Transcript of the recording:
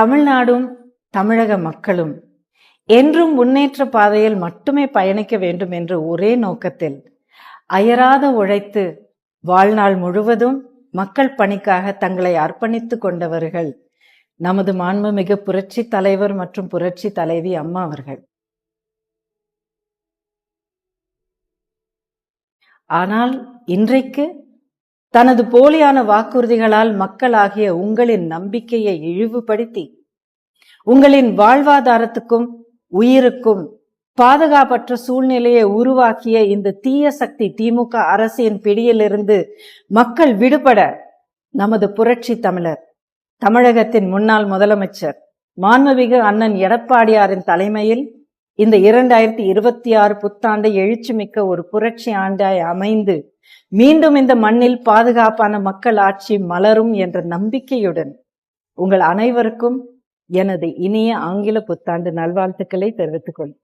தமிழ்நாடும் தமிழக மக்களும் என்றும் முன்னேற்ற பாதையில் மட்டுமே பயணிக்க வேண்டும் என்ற ஒரே நோக்கத்தில் அயராத உழைத்து வாழ்நாள் முழுவதும் மக்கள் பணிக்காக தங்களை அர்ப்பணித்து கொண்டவர்கள் நமது மாண்புமிகு புரட்சி தலைவர் மற்றும் புரட்சி தலைவி அம்மா அவர்கள். ஆனால் இன்றைக்கு தனது போலியான வாக்குறுதிகளால் மக்களாகிய உங்களின் நம்பிக்கையை இழிவுபடுத்தி உங்களின் வாழ்வாதாரத்துக்கும் உயிருக்கும் பாதுகாப்பற்ற சூழ்நிலையை உருவாக்கிய இந்த தீய சக்தி திமுக அரசின் பிடியிலிருந்து மக்கள் விடுபட நமது புரட்சி தமிழர் தமிழகத்தின் முன்னாள் முதலமைச்சர் மாண்புமிகு அண்ணன் எடப்பாடியாரின் தலைமையில் இந்த இரண்டாயிரத்தி இருபத்தி ஆறு புத்தாண்டு எழுச்சிமிக்க ஒரு புரட்சி ஆண்டாய் அமைந்து மீண்டும் இந்த மண்ணில் பாதுகாப்பான மக்கள் ஆட்சி மலரும் என்ற நம்பிக்கையுடன் உங்கள் அனைவருக்கும் எனது இனிய ஆங்கில புத்தாண்டு நல்வாழ்த்துக்களை தெரிவித்துக் கொள்